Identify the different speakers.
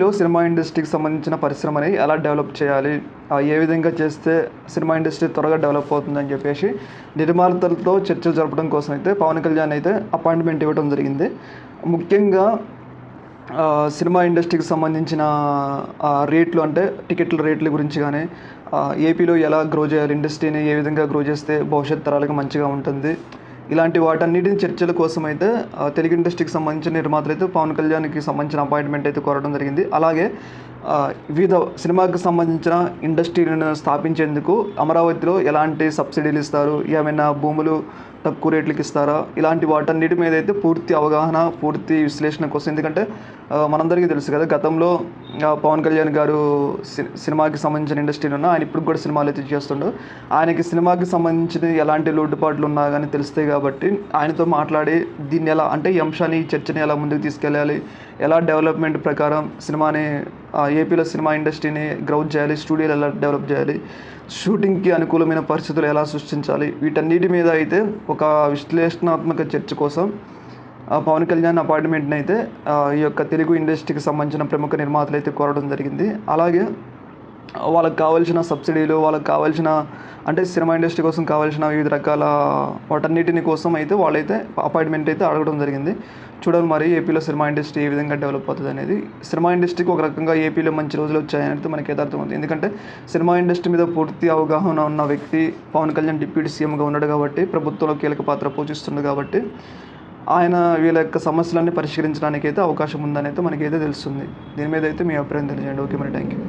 Speaker 1: లో సినిమా ఇండస్ట్రీకి సంబంధించిన పరిశ్రమని ఎలా డెవలప్ చేయాలి? ఏ విధంగా చేస్తే సినిమా ఇండస్ట్రీ త్వరగా డెవలప్ అవుతుందని చెప్పేసి నిర్మాతలతో చర్చలు జరపడం కోసం అయితే పవన్ కళ్యాణ్ అయితే అపాయింట్మెంట్ ఇవ్వడం జరిగింది. ముఖ్యంగా సినిమా ఇండస్ట్రీకి సంబంధించిన రేట్లు అంటే టికెట్ల రేట్ల గురించి కానీ ఏపీలో ఎలా గ్రో చేయాలి ఇండస్ట్రీని ఏ విధంగా గ్రో చేస్తే భవిష్యత్ తరాలకు మంచిగా ఉంటుంది ఇలాంటి వాటన్నిటిని చర్చల కోసం అయితే తెలుగు ఇండస్ట్రీకి సంబంధించిన నిర్మాతలు అయితే పవన్ కళ్యాణ్కి సంబంధించిన అపాయింట్మెంట్ అయితే కోరడం జరిగింది. అలాగే వివిధ సినిమాకి సంబంధించిన ఇండస్ట్రీలను స్థాపించేందుకు అమరావతిలో ఎలాంటి సబ్సిడీలు ఇస్తారు? ఏమైనా భూములు తక్కువ రేట్లకి ఇస్తారా? ఇలాంటి వాటన్నిటి మీద అయితే పూర్తి అవగాహన పూర్తి విశ్లేషణ కోసం. ఎందుకంటే మనందరికీ తెలుసు కదా గతంలో పవన్ కళ్యాణ్ గారు సి- సినిమాకి సంబంధించిన ఇండస్ట్రీలో ఉన్న ఆయన ఇప్పుడు కూడా సినిమాలు అయితే చేస్తుండో. ఆయనకి సినిమాకి సంబంధించిన ఎలాంటి లోటుపాట్లు ఉన్నా కానీ తెలుస్తాయి కాబట్టి ఆయనతో మాట్లాడి దీన్ని ఎలా అంటే ఈ అంశాన్ని చర్చని ఎలా ముందుకు తీసుకెళ్ళాలి? ఎలా డెవలప్మెంట్ ప్రకారం సినిమాని ఏపీలో సినిమా ఇండస్ట్రీని గ్రౌత్ చేయాలి స్టూడియోలు ఎలా డెవలప్ చేయాలి షూటింగ్కి అనుకూలమైన పరిస్థితులు ఎలా సృష్టించాలి వీటన్నిటి మీద అయితే ఒక విశ్లేషణాత్మక చర్చ కోసం పవన్ కళ్యాణ్ అపార్ట్మెంట్ని అయితే ఈ యొక్క తెలుగు ఇండస్ట్రీకి సంబంధించిన ప్రముఖ నిర్మాతలు అయితే కోరడం జరిగింది. అలాగే వాళ్ళకి కావాల్సిన సబ్సిడీలు వాళ్ళకి కావాల్సిన అంటే సినిమా ఇండస్ట్రీ కోసం కావాల్సిన వివిధ రకాల వాటన్నిటిని కోసం అయితే వాళ్ళైతే అపాయింట్మెంట్ అయితే అడగడం జరిగింది. చూడాలి మరి ఏపీలో సినిమా ఇండస్ట్రీ ఏ విధంగా డెవలప్ అవుతుంది అనేది. సినిమా ఇండస్ట్రీకి ఒక రకంగా ఏపీలో మంచి రోజులు వచ్చాయనేది మనకి యథార్థం ఉంది. ఎందుకంటే సినిమా ఇండస్ట్రీ మీద పూర్తి అవగాహన ఉన్న వ్యక్తి పవన్ కళ్యాణ్ డిప్యూటీ సీఎంగా ఉన్నాడు కాబట్టి ప్రభుత్వంలో కీలక పాత్ర పోషిస్తుంది కాబట్టి ఆయన వీళ్ళ యొక్క సమస్యలన్నీ పరిష్కరించడానికి అయితే అవకాశం ఉందని అయితే మనకైతే తెలుస్తుంది. దీని మీద అయితే మీ అభిప్రాయం తెలియజేయండి. ఓకే మరి థ్యాంక్ యూ